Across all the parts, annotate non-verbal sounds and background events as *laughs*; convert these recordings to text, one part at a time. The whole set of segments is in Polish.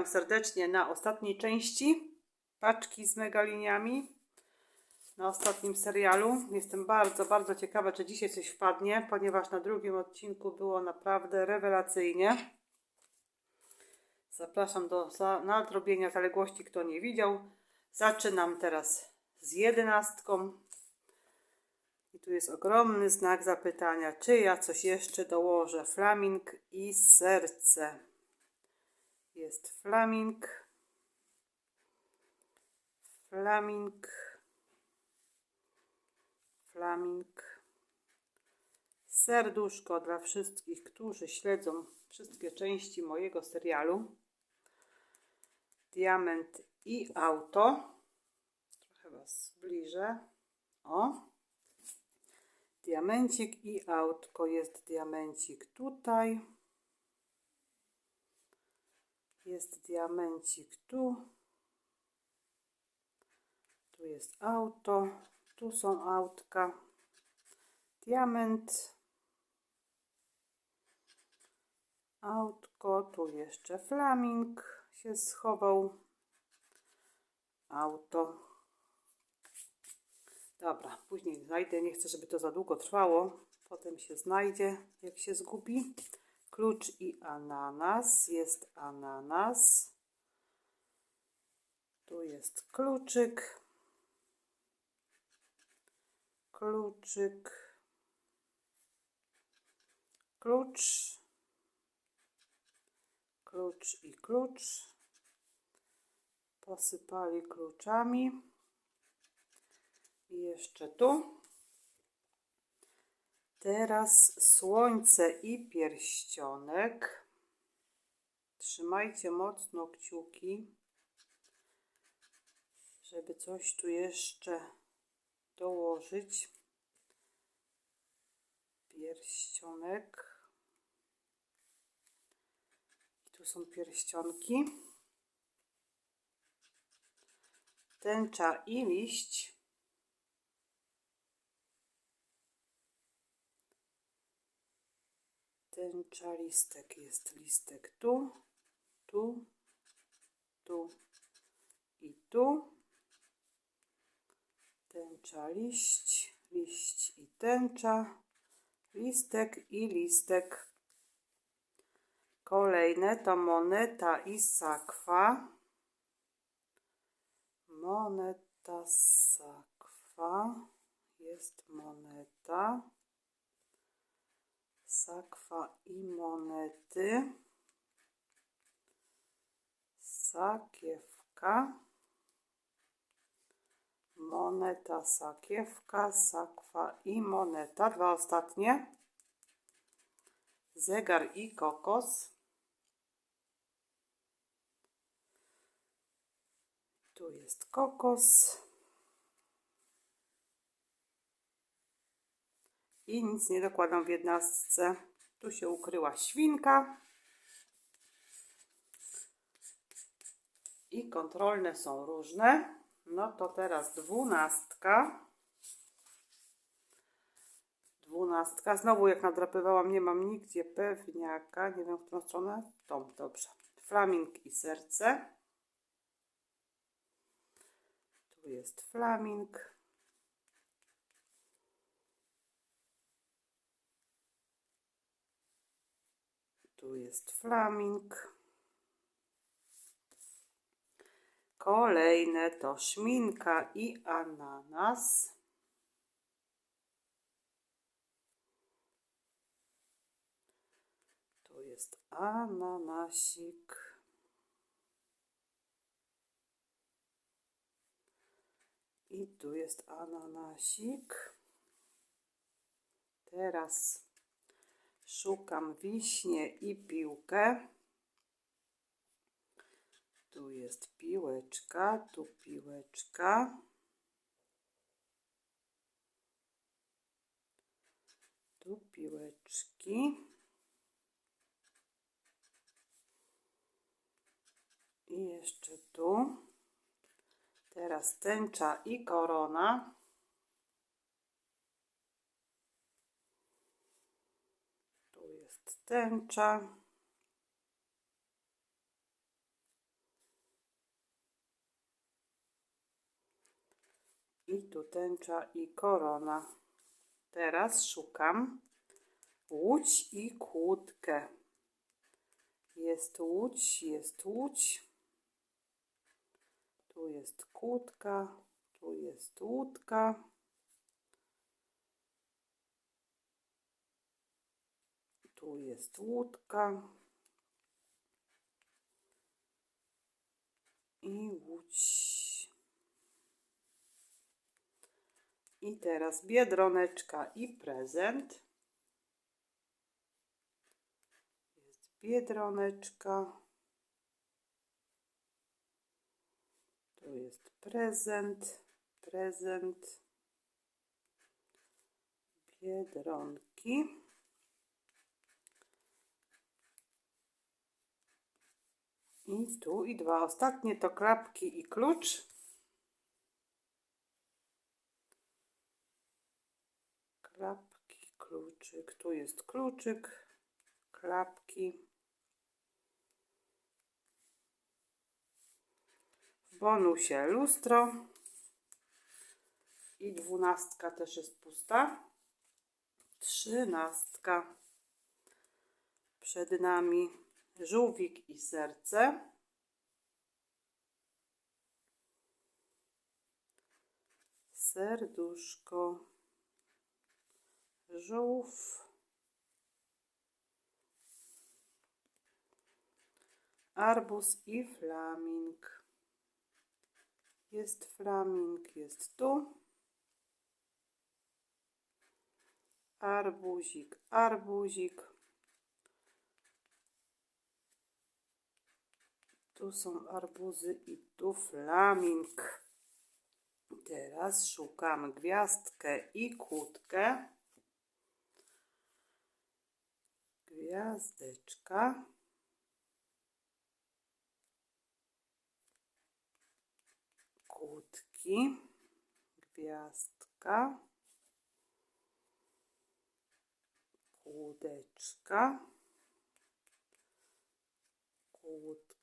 Witam serdecznie na ostatniej części paczki z megaliniami. Na ostatnim serialu. Jestem bardzo, bardzo ciekawa, czy dzisiaj coś wpadnie, ponieważ na drugim odcinku było naprawdę rewelacyjnie. Zapraszam do nadrobienia zaległości, kto nie widział. Zaczynam teraz z jedenastką. I tu jest ogromny znak zapytania, czy ja coś jeszcze dołożę. Flaming i serce. Jest flaming. Flaming. Flaming. Serduszko dla wszystkich, którzy śledzą wszystkie części mojego serialu. Diament i auto. Trochę Was zbliżę. O. Diamencik i autko. Jest diamencik tutaj. Jest diamencik tu. Tu jest auto. Tu są autka. Diament. Autko. Tu jeszcze flaming się schował. Auto. Dobra, później znajdę. Nie chcę, żeby to za długo trwało. Potem się znajdzie, jak się zgubi. Klucz i ananas. Jest ananas. Tu jest kluczyk. Kluczyk. Klucz. Klucz i klucz. Posypali kluczami. I jeszcze tu. Teraz słońce i pierścionek. Trzymajcie mocno kciuki, żeby coś tu jeszcze dołożyć. Pierścionek. Tu są pierścionki. Tęcza i liść. Tęcza listek. Jest listek tu, tu, tu i tu. Tęcza liść, liść i tęcza, listek i listek. Kolejne to moneta i sakwa. Moneta, sakwa. Jest moneta sakwa i monety, sakiewka, moneta, sakiewka, sakwa i moneta. Dwa ostatnie. Zegar i kokos. Tu jest kokos. I nic nie dokładam w jednostce. Tu się ukryła świnka. I kontrolne są różne. No to teraz dwunastka. Dwunastka. Znowu jak nadrapywałam, nie mam nigdzie pewniaka. Nie wiem, w którą stronę. Tą, dobrze. Flaming i serce. Tu jest flaming. Tu jest flaming. Kolejne to szminka i ananas. Tu jest ananasik. I tu jest ananasik. Teraz Szukam wiśnie i piłkę. Tu jest piłeczka, tu piłeczka. Tu piłeczki. I jeszcze tu. Teraz tęcza i korona. tęcza. I tu tęcza i korona. Teraz szukam łódź i kłódkę. Jest łódź, jest łódź. Tu jest kłódka, tu jest łódka. Tu jest łódka. I łódź. I teraz biedroneczka i prezent. Jest biedroneczka. Tu jest prezent, prezent. Biedronki. I tu i dwa ostatnie to klapki i klucz. Klapki, kluczyk. Tu jest kluczyk, klapki. W bonusie lustro. I dwunastka też jest pusta. Trzynastka. Przed nami żółwik i serce. Serduszko. Żółw. Arbuz i flaming. Jest flaming, jest tu. Arbuzik, arbuzik. Tu są arbuzy i tu flaming. Teraz szukam gwiazdkę i kłódkę. Gwiazdeczka. Kłódki. Gwiazdka. Kłódeczka. Kłódka.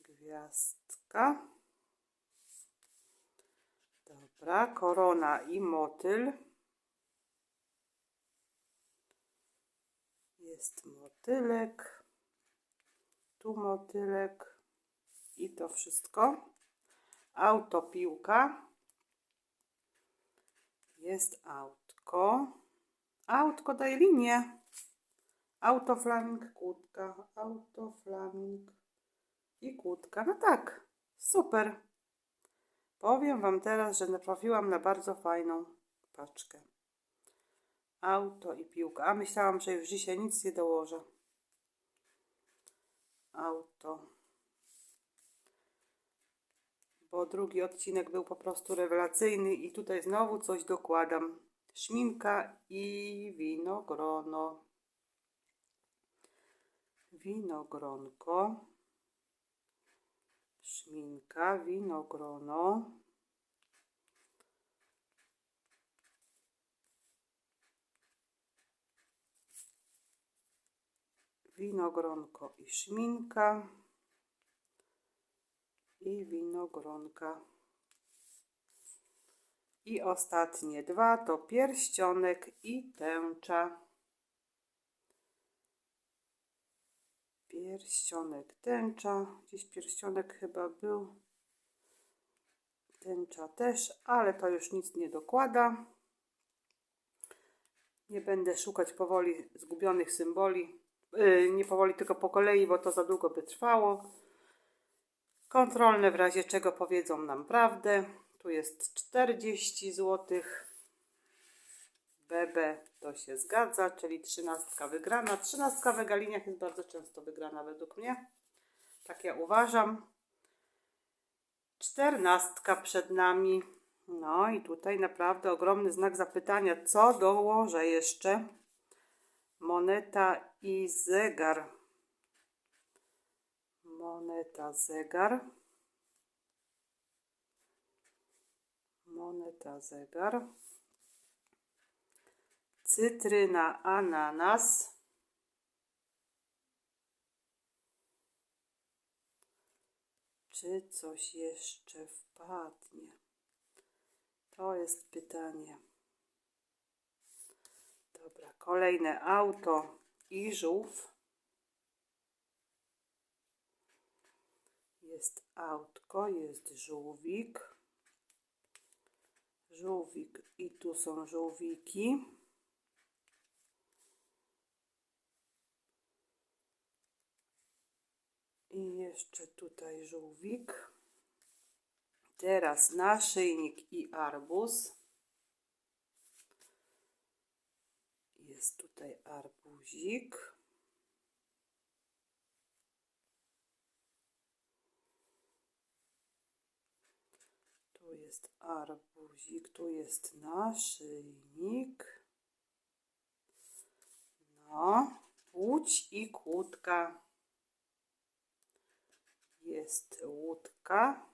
Gwiazdka. Dobra, korona i motyl. Jest motylek. Tu motylek. I to wszystko. Autopiłka. Jest autko. Autko daje linię. Autoflaming, kłódka. Autoflaming i kłódka. No tak, super. Powiem Wam teraz, że natrafiłam na bardzo fajną paczkę. Auto i piłka. A myślałam, że już dzisiaj nic nie dołożę. Auto. Bo drugi odcinek był po prostu rewelacyjny i tutaj znowu coś dokładam. Szminka i winogrono. Winogronko. Szminka, winogrono. Winogronko i szminka. I winogronka. I ostatnie dwa to pierścionek i tęcza. Pierścionek, tęcza. Gdzieś pierścionek chyba był. Tęcza też, ale to już nic nie dokłada. Nie będę szukać powoli zgubionych symboli. Yy, nie powoli, tylko po kolei, bo to za długo by trwało. Kontrolne w razie czego powiedzą nam prawdę. Tu jest 40 zł. BB to się zgadza, czyli trzynastka wygrana. Trzynastka w Egaliniach jest bardzo często wygrana według mnie. Tak ja uważam. Czternastka przed nami. No i tutaj naprawdę ogromny znak zapytania. Co dołożę jeszcze? Moneta i zegar. Moneta, zegar. Moneta, zegar cytryna, ananas, Czy coś jeszcze wpadnie? To jest pytanie. Dobra, kolejne auto i żółw. Jest autko, jest żółwik. Żółwik i tu są żółwiki. I jeszcze tutaj żółwik. Teraz naszyjnik i arbuz. Jest tutaj arbuzik. Tu jest arbuzik, tu jest naszyjnik. No, łódź i kłódka. Jest łódka.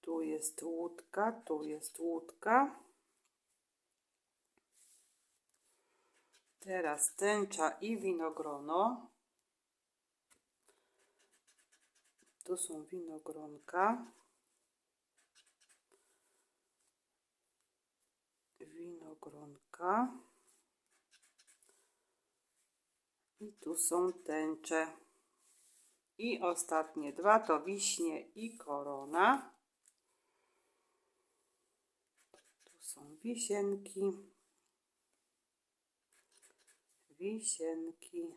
Tu jest łódka, tu jest łódka. Teraz tęcza i winogrono. Tu są winogronka. Winogronka. I tu są tęcze. I ostatnie dwa to wiśnie i korona. Tu są wisienki. Wisienki.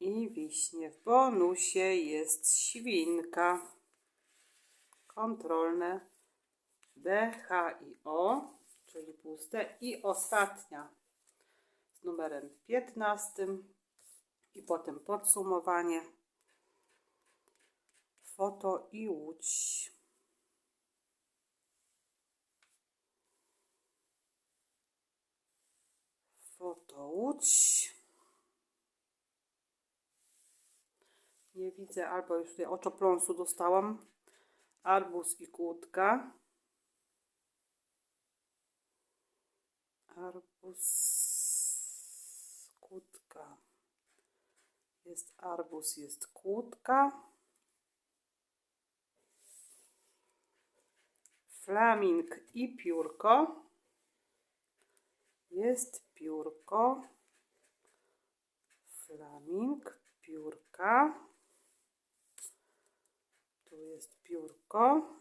I wiśnie. W bonusie jest świnka. Kontrolne D, H i O, czyli puste. I ostatnia z numerem 15. I potem podsumowanie. Foto i łódź. Foto łódź. Nie widzę, albo już tutaj oczopląsu dostałam. Arbuz i kłódka. Arbuz, kłódka. Jest arbuz, jest kłódka. Flaming i piórko. Jest piórko. Flaming, piórka. Tu jest piórko.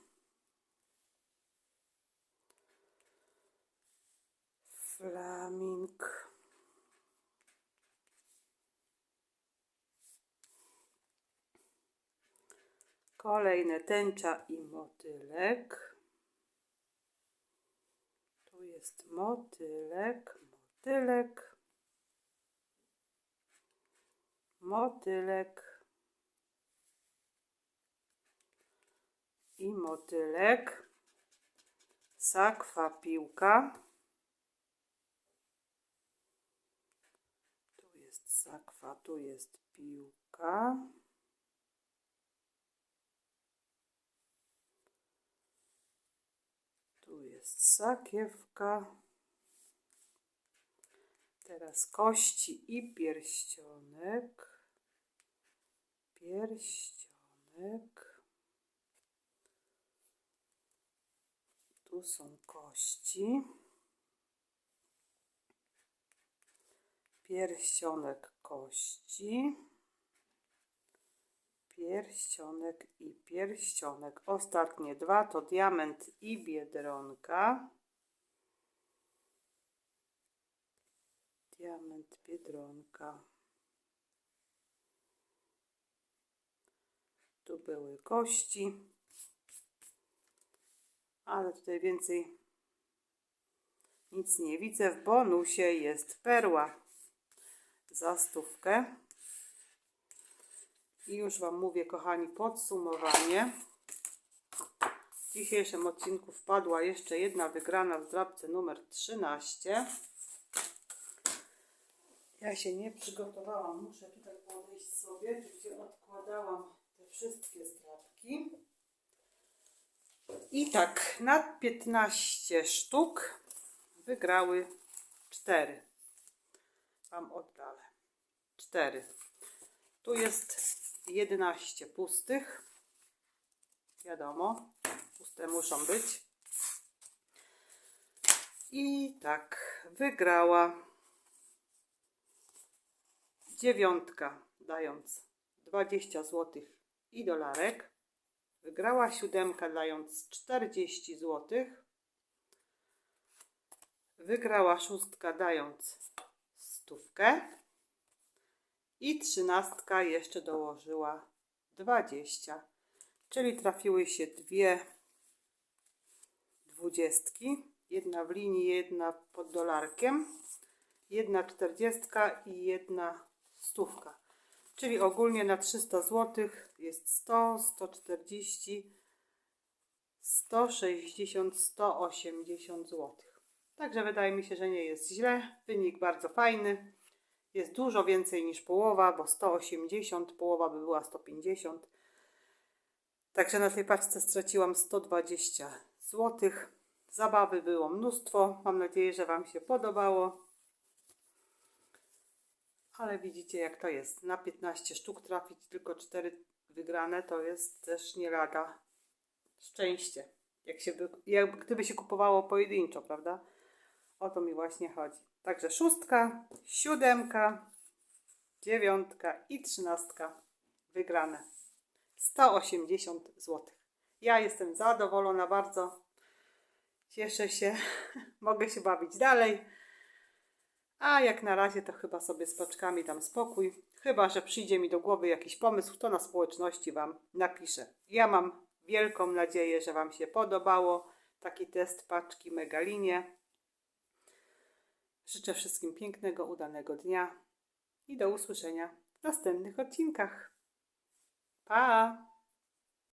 Flaming. Kolejne tęcza i motylek. Tu jest motylek, motylek, motylek i motylek. Sakwa piłka. Tu jest sakwa, tu jest piłka. Tu jest sakiewka. Teraz kości i pierścionek. Pierścionek. Tu są kości. Pierścionek kości. Pierścionek i pierścionek. Ostatnie dwa to diament i biedronka. Diament, biedronka. Tu były kości. Ale tutaj więcej nic nie widzę. W bonusie jest perła za stówkę. I już Wam mówię, kochani, podsumowanie. W dzisiejszym odcinku wpadła jeszcze jedna wygrana w drabce numer 13. Ja się nie przygotowałam, muszę tutaj podejść sobie, gdzie odkładałam te wszystkie zdrabki. I tak, na 15 sztuk wygrały 4. Wam oddalę. 4. Tu jest 11 pustych. Wiadomo, puste muszą być. I tak, wygrała dziewiątka, dając 20 zł i dolarek. Wygrała siódemka, dając 40 zł. Wygrała szóstka, dając stówkę. I trzynastka jeszcze dołożyła 20. Czyli trafiły się dwie dwudziestki. Jedna w linii, jedna pod dolarkiem. Jedna czterdziestka i jedna stówka. Czyli ogólnie na 300 zł jest 100, 140, 160, 180 zł. Także wydaje mi się, że nie jest źle. Wynik bardzo fajny. Jest dużo więcej niż połowa, bo 180, połowa by była 150. Także na tej paczce straciłam 120 zł. Zabawy było mnóstwo. Mam nadzieję, że Wam się podobało. Ale widzicie jak to jest. Na 15 sztuk trafić tylko 4 wygrane to jest też nie lada szczęście. Jak się, jak gdyby się kupowało pojedynczo, prawda? O to mi właśnie chodzi. Także szóstka, siódemka, dziewiątka i trzynastka wygrane. 180 zł. Ja jestem zadowolona bardzo. Cieszę się. *laughs* Mogę się bawić dalej. A jak na razie to chyba sobie z paczkami dam spokój. Chyba, że przyjdzie mi do głowy jakiś pomysł, to na społeczności Wam napiszę. Ja mam wielką nadzieję, że Wam się podobało. Taki test paczki Megalinie. Życzę wszystkim pięknego, udanego dnia i do usłyszenia w następnych odcinkach. Pa!